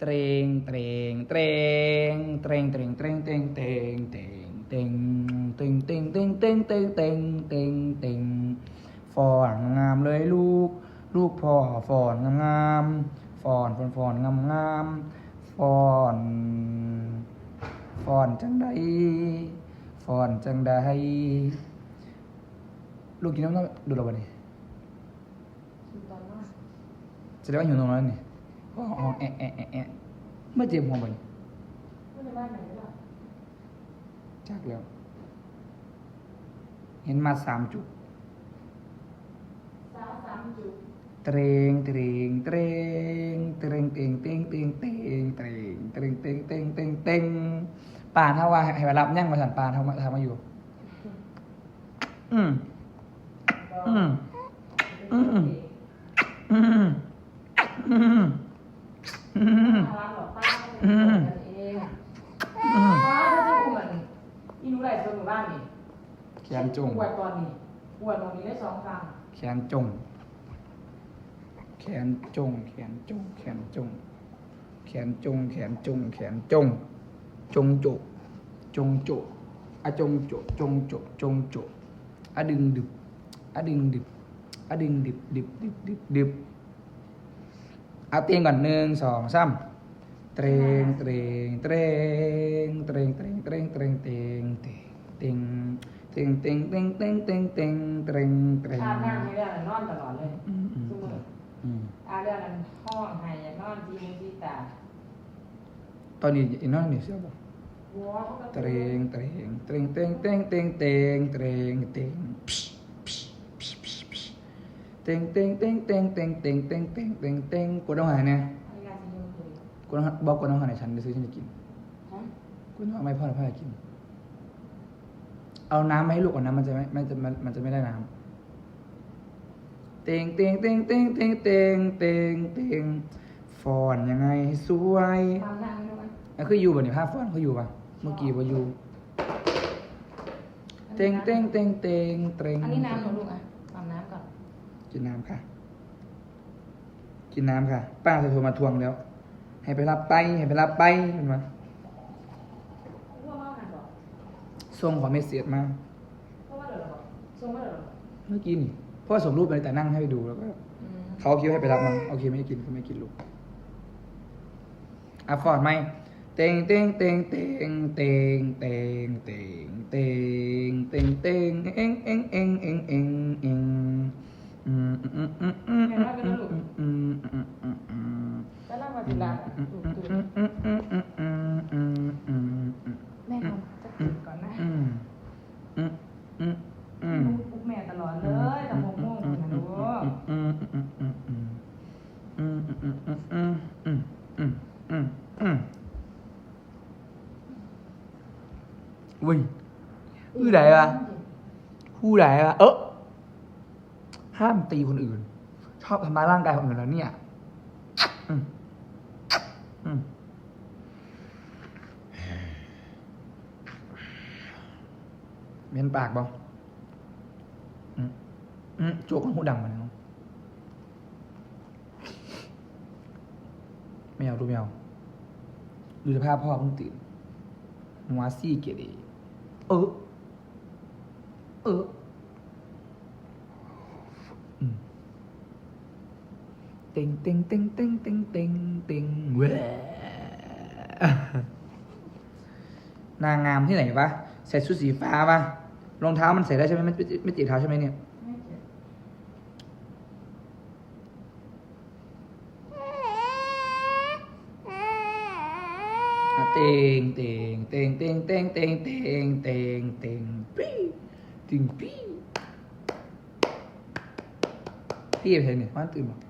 เตรงเตรงเตรงเตรงเตรงเตรงเตรงเตรงเตรงเตรงเตรงเตรงเตรงเตรงเตรงเตรงเตรงเตรงฟอนงามเลยลูก ลูกพ่อฟอนงามงามฟอนฟอนฟอนงามงามฟอนฟอนจังใดฟอนจังใดลูกกินน้ำต้องดูเราบ่เนี่ยคือตอนนั้นแสดงว่าหิวนมแล้วนี่ เพราะห้องแอะแอะแอะแอะเมื่อเจ็บหัวบ่ม่ได้บ้านไหนหรอกจักแล้ว เห็นมาสามจุดสาวสามจุดเตรงเตรงเตรงเตรงเตรงเตรงเตรงเตรงเตรงเตรงเตรงเตรงเตรงเตรงป่านเท่าว่าให้มารับยั่งมาสันป่านเท่ามาทำมาอยู่ อืมอืมอืมอืมอืม อืม ร้านหรอกป้าเขาเป็นคนกันเองป้าเขาจะเหมือนอีหนูไหลตัวหมู่บ้านนี่ แขนจงปวดตอนนี้ปวดตรงนี้ได้สองครั้งแขนจง แขนจง แขนจง แขนจง แขนจง แขนจง แขนจง จงโจจงโจอะจงโจจงโจจงโจอะดึงดึบอะดึงดึบอะดึงดึบดึบดึบดึบดึบเอาเตียงก่อนหนึ่งสองสามเตรงเตรงเตรงเตรงเตรงเตรงเตรงเตรงเตรงเตรง เตรงเตรงเตรงเตรงเตรงเตรงเตรงชาตินั่งไม่ได้เลยนอนตลอดเลยอืมอืมทุกมื้ออืมอาเรื่องนั้นห้องไห้อยากนอนทีมือทีตาตอนนี้อีน้อยนี่เสียบ่หัวเขาก็เตรงเตรงเตรงเตรงเตรงเตรงเตรงเตรงเตรงพิชพิชพิชพิชพิชเตรงเตรงเตรงเตรงเตรงเตรงเตรงเตรงเตรงเตงกดเอาหายเนี่ยไอ้งานที่ยังเคยกดเอาบอกกดเอาหายฉันจะซื้อฉันจะกินฮะกดเอาไม่พ่อหรือพ่อจะกิน เอาน้ำมาให้ลูกก่อนนะมันจะไม่มันจะมันมันจะไม่ได้น้ำเตงเตงเตงเตงเตงเตงเตงเตงฟอนยังไงให้สวยความนั่งไม่รู้ไหมอันคืออยู่บ่นี่ภาพฟอนเขาอยู่ปะเมื่อกี้บ่อยู่เตงเตงเตงเตงเตงอันนี้น้ำหนูลูกอะความน้ำก่อนกินน้ำค่ะ กินน้ำค่ะ ป้าจะโทรมาทวงแล้ว ให้ไปรับไปให้ไปรับไปเห็นไหม เพราะว่าหันบอก ส่งขอเมสเซจมาเพราะว่าเดี๋ยวเราบอกส่งมาเดี๋ยวเราบอกเมื่อกี้นี่เพราะว่าส่งรูปไปแต่นั่งให้ไปดูแล้วก็อืมเขาคิดว่าให้ไปรับมันโอเคไม่กินก็ไม่กินลูกอะฟอร์ดไหมเตงเตงเตงเตงเตงเตงเตงเตงเตงเตงเอ็งเอ็งเอ็งเอ็งเอ็งเอ็งอืมอืมอืมอืมอืมอืมอืมอืมอืมอืมอืม แล้วเรามาทีหลังอะถูกถูกอืมอื ผู้ใดวะผู้ใดวะเออห้ามตีคนอื่น ชอบทำร้ายร่างกายคนอื่นแล้วเนี่ยอืมอืมเม้นปากบ่อืมอืมโจกของหูดังมาเนาะไม่เอาดูไม่เอาดูสภาพพ่อเพิ่งตื่นหัวซี่เกลีเออ อออืมเต็งเต็งเต็งเต็งเต็งเต็งเต็งเว้ยนางงามที่ไหนวะ ใส่ชุดสีฟ้าปะรองเท้ามันใส่ได้ใช่ไหมไม่ไม่ไม่ติดเท้าใช่ไหมเนี่ยไม่เจ็บอะเตงเตงเตงเตงเตงเตงเตงเตงเตงปี้ ติงปี้พี่เห็นเนี่ยว่านตื่นบอก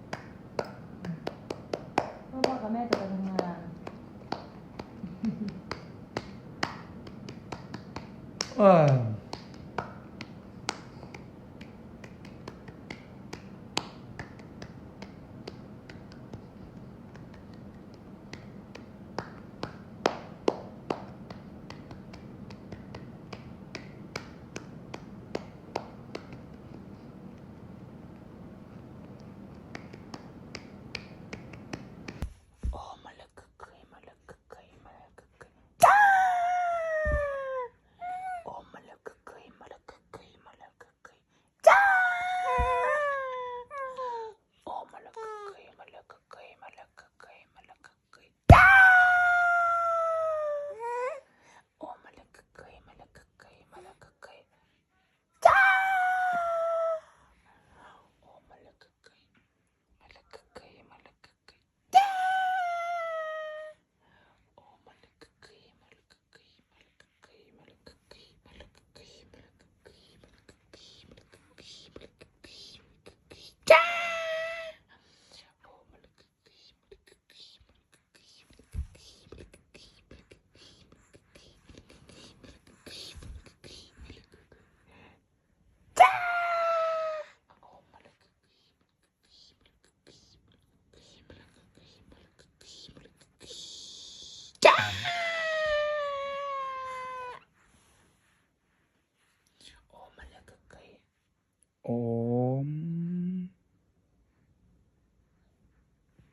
เพราะว่ากับแม่จะไปทำงานเออโอ้มา อม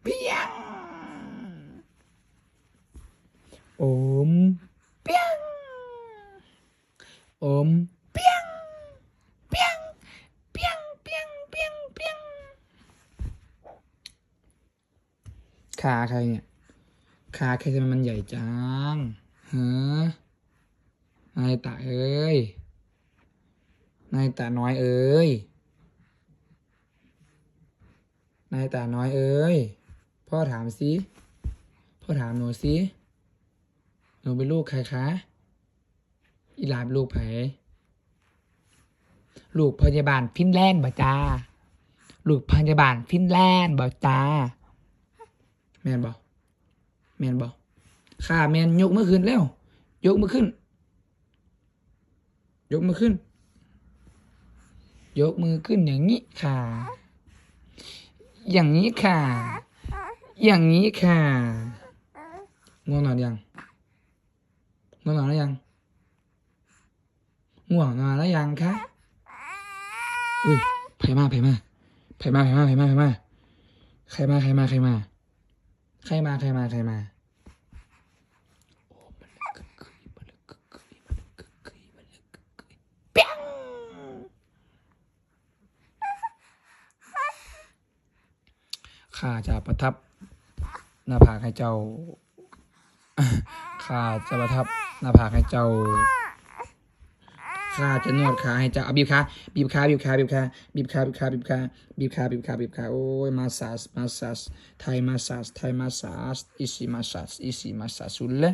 เปียงอมเปียงอมเปียงเปียงเปียงเปียงเปียงเปียงขาใครเนี่ยขาใครทำไมมันใหญ่จังฮะนายตาเอ้ย นายตาน้อยเอ้ย นายตาน้อยเอ้ย พ่อถามสิพ่อถามหนูสิหนูเป็นลูกใครคะ อีหลาเป็นลูกไผลูกพยาบาลฟินแลนด์บ่จ้า ลูกพยาบาลฟินแลนด์บ่จ้า แมนบ่แมนบ่ข้าแมนยกมือขึ้นเร็วยกมือขึ้น ยกมือขึ้น ยกมือขึ้นอย่างนี้ค่ะ อย่างนี้ค่ะ อย่างนี้ค่ะง่วงนอนยังง่วงนอนแล้วยังง่วงนอนแล้วยังคะอุ้ยไผมาไผมาไผมาไผมาไผมาไผมาใครมาใครมาใครมาใครมาใครมาใครมาโอ้มันเลยกึกกึยมันเลยกึกกึยมันเลยกึกกึยมันเลยกึกกึยเปียง ข้าจะประทับหน้าผากให้เจ้าข้าจะประทับหน้าผากให้เจ้าข้าจะนวดขาให้เจ้าเอาบีบขาบีบขาบีบขาบีบขาบีบขาบีบขาบีบขาบีบขาบีบขาบีบขาโอ้ยมาสาสมาสาสไทยมาสาสไทยมาสาสอิสีมาสาสอิสีมาสาสุลเลย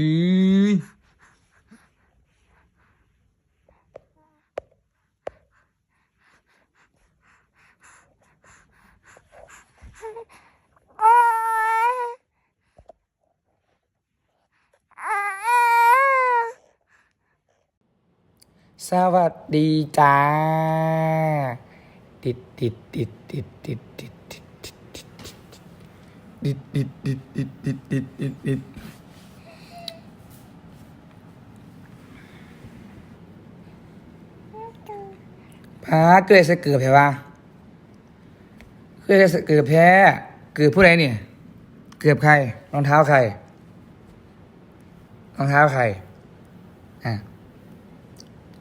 เฮ้ยสวัสดีจ้าติดติดติดติดติด พาเกิดสะเกือบแพ้ว่าเกิดสะเกือบแพ้เกือบผู้ใดเนี่ย เกือบใครรองเท้าใครรองเท้าใครอะ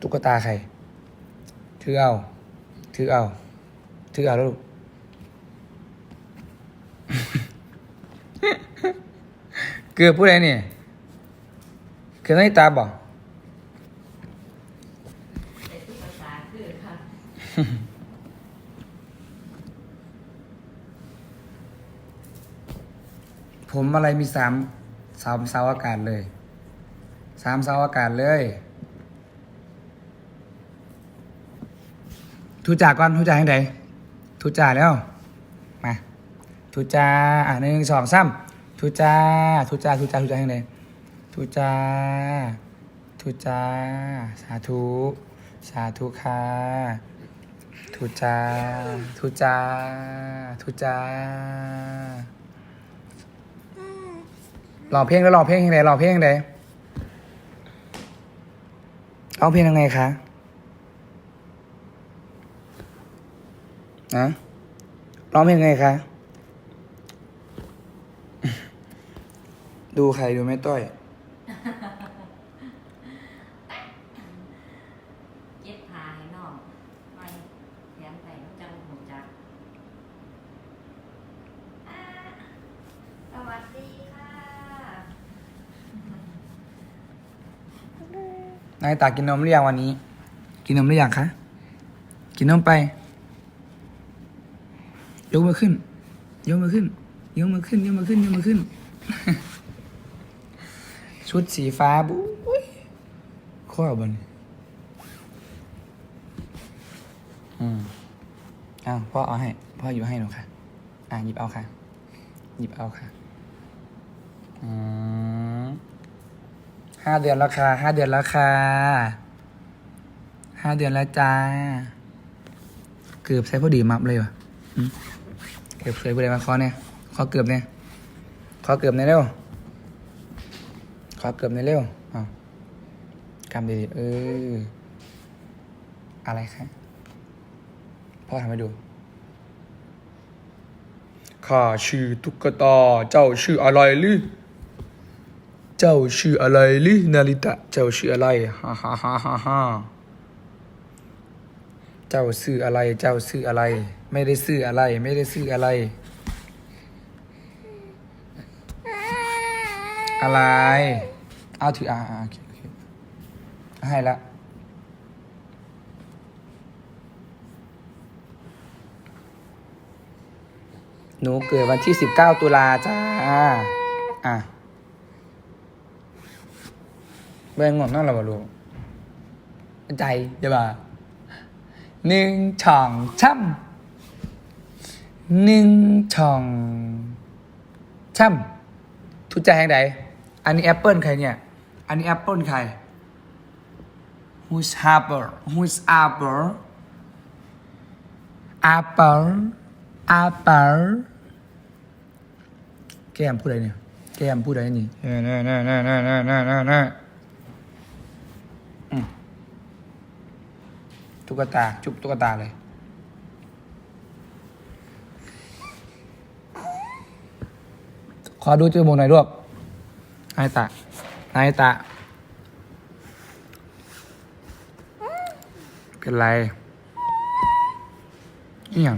ตุ๊กตาใคร ถือเอา ถือเอา ถือเอาแล้วลูกเกือบผู้ใดเนี่ยเกือบในตาบอก แต่ทุกภาษาคือค่ะ ผมอะไรมีสามสามเสาอากาศเลย สามเสาอากาศเลยทุจาก่อนทุจาให้ไหนทุจาแล้ว มาทุจาอะหนึ่งสองสามทุจาทุจาทุจาทุจาให้ไหนทุจาทุจาสาธุ สาธุค่ะ ทุจาทุจาทุจาร้องเพลงแล้วร้องเพลงยังไงร้องเพลงยังไงร้องเพลงยังไงคะนะร้องเพลงยังไงคะ ดูใครดูแม่ต้อย เย็บผ้าให้น้องไม่แขนใส่น้ำจังหูจักอ่าสวัสดีค่ะ นายตากินนมหรือยังวันนี้ กินนมหรือยังคะ กินนมไป ยกมือขึ้น ยกมือขึ้น ยกมือขึ้น ยกมือขึ้น ยกมือขึ้น ชุดสีฟ้าบุ้ยข้อบนอืมอ้าวพ่อเอาให้ พ่ออยู่ให้หนูค่ะ อะหยิบเอาค่ะ หยิบเอาค่ะ อืม ห้าเดือนแล้วค่ะห้าเดือนแล้วค่ะห้าเดือนแล้วจ้า เกือบใช้พอดีมับเลยวะเกือบใช้พอดีมาขอเนี่ยขอเกือบเนี่ยขอเกือบในอยเร็วขอเกือบในอยเร็วอ้าวกำดีๆเออ อะไรคะพ่อทำให้ดูข้าชื่อตุ๊กตา เจ้าชื่ออะไรหรือ เจ้าชื่ออะไรหรือนาริตะ เจ้าชื่ออะไรฮ่าฮ่าฮ่าฮ่าฮ่าเจ้าชื่ออะไร เจ้าชื่ออะไร ไม่ได้ชื่ออะไร ไม่ได้ชื่ออะไร อะไรเอาถืออ่าอาโอเคให้ละหนูเกิดวันที่19ตุลาจ้า อะ แบงงอนน่าเราบรู้ใจจะบ่าหนึ่งช่องช่ำหนึ่งช่องช่ำทุกใจแห่งใดอันนี้แอปเปิลใครเนี่ย อันนี้แอปเปิลใคร who's apple who's apple apple apple แก้มพูดอะไรเนี่ย แก้มพูดอะไรนี่เน่เน่เน่เน่เน่เน่ ตุ๊กตา จุบตุ๊กตาเลย ขอดูจมูกหน่อยลูกนายตะนายตะ เป็นไรนี่ยัง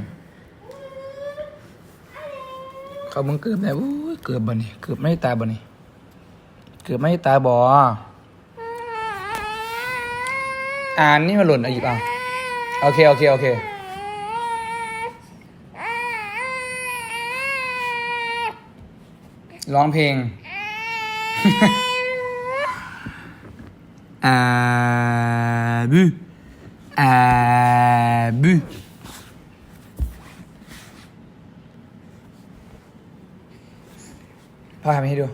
เขามึงเกือบแล้วอู้ยเกือบบ่นี่เกือบไม่ตาบ่นี่เกือบไม่ตาบ่อ่านนี่มาหล่นเอาหยิบเอาโอเค โอเค โอเค ร้องเพลง อาบูอาบูพ่อทำให้ดู